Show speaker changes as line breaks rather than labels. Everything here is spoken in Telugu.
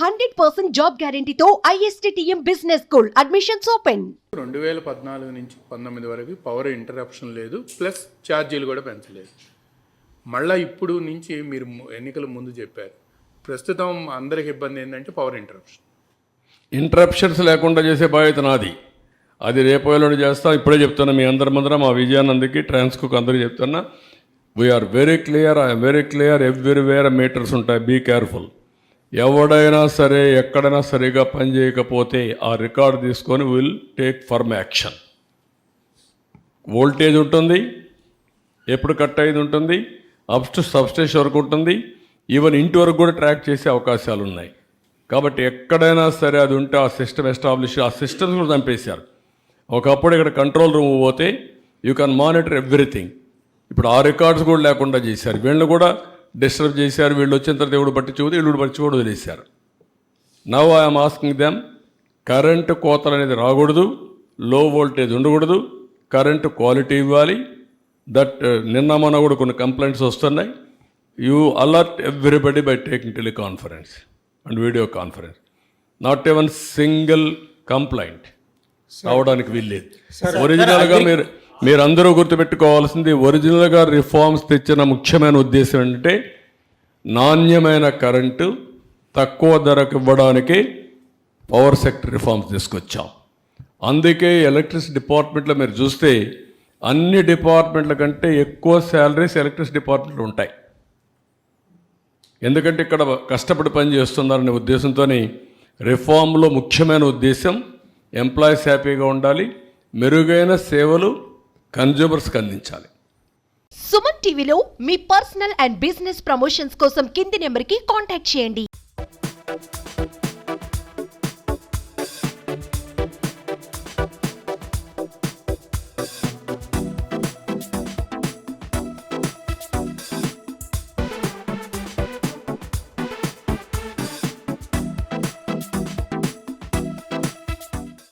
Hundred percent job గ్యారంటీతో ISTTM business school. Admissions open
రెండు వేల పద్నాలుగు నుంచి పంతొమ్మిది వరకు పవర్ ఇంటరప్షన్ లేదు ప్లస్ ఛార్జీలు కూడా పెంచలేదు. మళ్ళీ ఇప్పుడు నుంచి మీరు ఎన్నికల ముందు చెప్పారు. ప్రస్తుతం అందరికి ఇబ్బంది ఏంటంటే పవర్ ఇంటరప్షన్
ఇంటరప్షన్స్ లేకుండా చేసే బాధ్యత నాది. అది రేపు ఎల్లుండి చేస్తాం. ఇప్పుడే చెప్తున్నా మీ అందరి ముందర మా విజయానందకి ట్రాన్స్కోకి అందరికీ చెప్తున్నా. We are very clear I'm very clear everywhere meters ఉంటాయి. బీ కేర్ఫుల్ ఎవడైనా సరే ఎక్కడైనా సరిగా పని చేయకపోతే ఆ రికార్డు తీసుకొని will take firm action voltage ఉంటుంది ఎప్పుడు కట్ అయ్యేది ఉంటుంది అప్స్ట్ సబ్స్టేషన్ వరకు ఉంటుంది ఈవెన్ ఇంటి వరకు కూడా ట్రాక్ చేసే అవకాశాలు ఉన్నాయి. కాబట్టి ఎక్కడైనా సరే అది ఉంటే ఆ సిస్టమ్ ఎస్టాబ్లిష్ ఆ సిస్టమ్స్ కూడా చంపేశారు ఒకప్పుడు ఇక్కడ కంట్రోల్ రూమ్ పోతే యూ కెన్ మానిటర్ ఎవ్రీథింగ్ ఇప్పుడు ఆ రికార్డ్స్ కూడా లేకుండా చేశారు. వీళ్ళు కూడా డిస్టర్బ్ చేశారు వీళ్ళు వచ్చిన తర్వాత దేవుడు పట్టించుకోదు వీళ్ళు పట్టించి కూడా వదిలేశారు now I'm asking them current కోతలు అనేది రాకూడదు లో వోల్టేజ్ ఉండకూడదు కరెంటు క్వాలిటీ ఇవ్వాలి. దట్ నిన్న మొన్న కూడా కొన్ని కంప్లైంట్స్ వస్తున్నాయి. You alert everybody by taking teleconference and video conference not even single complaint రావడానికి వీల్లేదు. ఒరిజినల్గా మీరు మీరందరూ గుర్తుపెట్టుకోవాల్సింది ఒరిజినల్గా రిఫార్మ్స్ తెచ్చిన ముఖ్యమైన ఉద్దేశం ఏంటంటే నాణ్యమైన కరెంటు తక్కువ ధరకు ఇవ్వడానికి పవర్ సెక్టర్ రిఫార్మ్స్ తీసుకొచ్చాం. అందుకే ఎలక్ట్రిసిటీ డిపార్ట్మెంట్లో మీరు చూస్తే అన్ని డిపార్ట్మెంట్ల కంటే ఎక్కువ శాలరీస్ ఎలక్ట్రిసిటీ డిపార్ట్మెంట్లు ఉంటాయి. ఎందుకంటే ఇక్కడ కష్టపడి పని చేస్తున్నారనే ఉద్దేశంతో రిఫార్మ్లో ముఖ్యమైన ఉద్దేశం ఎంప్లాయీస్ హ్యాపీగా ఉండాలి మెరుగైన సేవలు కన్జ్యూమర్స్కి అందించాలి
సుమన్ టీవీలో మీ పర్సనల్ అండ్ బిజినెస్ ప్రమోషన్స్ కోసం కింది నెంబర్కి కాంటాక్ట్ చేయండి.